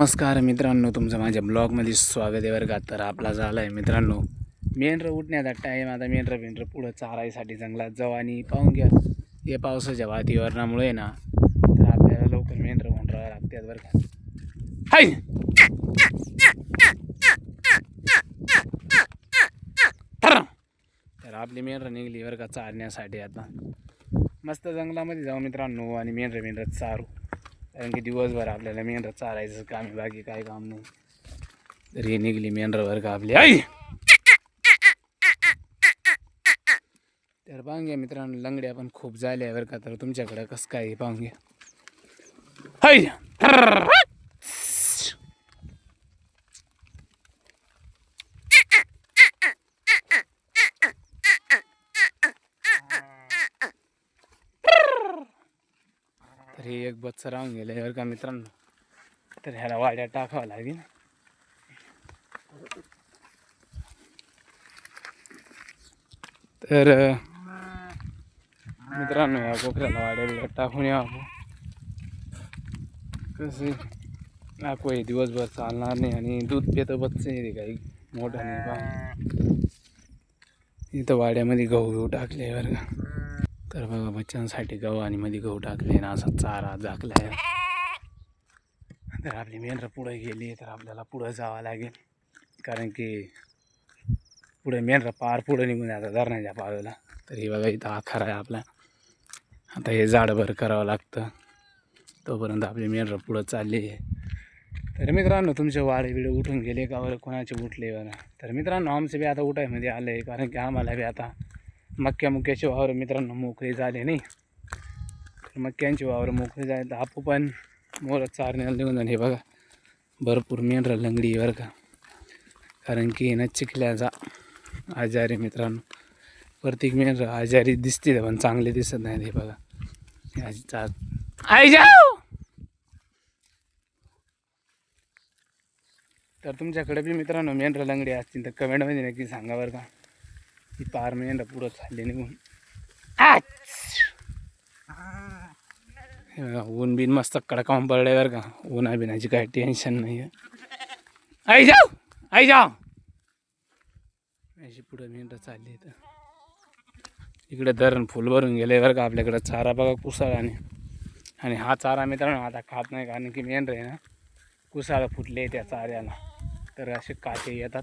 नमस्कार मित्रांनो तुमचं माझ्या ब्लॉगमध्ये स्वागत आहे वर्गात तर आपला झाला आहे मित्रांनो मेंढरं उठण्याचा टाईम आता मेंढरं मेंढरं पुढं चारायसाठी जंगलात जाऊ आणि पाहून घ्या. हे पावसाच्या वातावरणामुळे ना तर आपल्याला लवकर मेंढरं होऊन राहावं लागतात बरं का. हाय! तर आपली मेंढरं निघली वर्गात का चारण्यासाठी आता. मस्त जंगलामध्ये जाऊ मित्रांनो आणि मेंढरं मेंढरं चारू. कारण की दिवसभर आपल्याला मेंढर चारायचं काम बाकी काय काम नाही. तर ही निघली मेंढरभर का आपली आई! तर पाहून घ्या मित्रांनो लंगड्या पण खूप झाल्या बरं का. तर तुमच्याकडं कसं काय आहे पाहून घ्या. हाय हे एक बच्चा राहून गेलं बरं का मित्रांनो? तर ह्याला वाड्या टाकावं लागेल. तर मित्रांनो या कोकऱ्याला वाड्या बिड्या टाकून या कसे नाको हे दिवसभर चालणार नाही आणि दूध पितं बच्चं आहे काही. मोठं नाही पहा इथं वाड्यामध्ये गहू गहू टाकले बरं का. तर बघा बच्चांसाठी गहू आणि मध्ये गहू टाकले ना असा चारा झाकलाय. तर आपली मेंढरं पुढे गेली तर आपल्याला पुढं जावं लागेल. कारण की पुढे मेंढरं पार पुढं निघून आता धरणाच्या पावेला तर हे बघा इथं आखार आहे आपला. आता हे झाडभर करावं लागतं. तोपर्यंत आपली मेंढरं पुढं चालली आहे. तर मित्रांनो तुमचे वाडे बिडे उठून गेले का? बरं कोणाचे उठले बरं? तर मित्रांनो आमचं बी आता उठायमध्ये आलं आहे कारण की आम्हाला बी आता मक्या मुक्याचे वावर मित्रांनो मोकळे झाले नाही. तर मक्यांचे वावर मोकळे झाले तर आपू पण मोर चारण्याला निघून जाणे हे बघा. भरपूर मेंढरं लंगडी बरं का. कारण की ना चिखल्याचा आजारी मित्रांनो. प्रत्येक मेंढरं आजारी दिसते पण चांगले दिसत नाही हे बघा. हे आई तर तुमच्याकडे बी मित्रांनो मेंढरं लंगडी असतील तर कमेंटमध्ये नक्की सांगा बरं का. ही पार मेंढरं पुढं चालली निघून आच! हे ऊन बिन मस्त कडकावून पडलंय बरं का. उन्हा बिनाची काही टेन्शन नाही आहे आई जाऊ आई जाऊ. अशी पुढं मेंढरं चालली तर इकडे धरण फुल भरून गेले बरं का आपल्याकडं. चारा बघा कुसाळाने आणि हा चारा मित्रांनो आता खात नाही कारण की मेंढर आहे ना कुसाळं फुटले त्या चाऱ्याला. तर असे काटे येतात.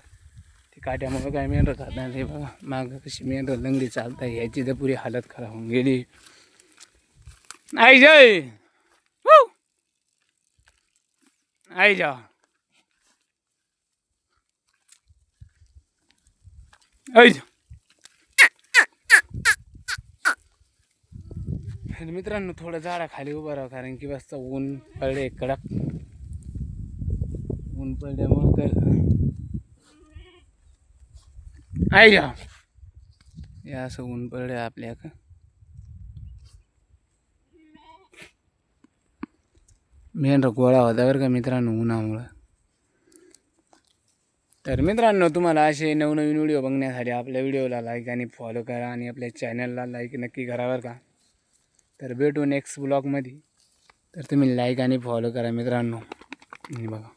काट्यामुळे काय मेंढर खात नाही. बघा मागं कशी मेंढर लंगडी चालता याची तर पुरी हालत खराब होऊन गेली. आई जय! आई जा. आई जा. आणि मित्रांनो थोडं झाडाखाली उभं राहा कारण की बसता ऊन पडले कडक. ऊन पडल्यामुळे तर आहे का असं ऊन पडया आपल्या का? मेन गोळा होता बरं का मित्रांनो उन्हामुळं? तर मित्रांनो तुम्हाला असे नवनवीन व्हिडिओ बघण्यासाठी आपल्या व्हिडिओला लाईक आणि फॉलो करा आणि आपल्या चॅनलला लाईक नक्की करा बरं का? तर भेटू नेक्स्ट ब्लॉगमध्ये तर तुम्ही लाईक आणि फॉलो करा मित्रांनो. बघा.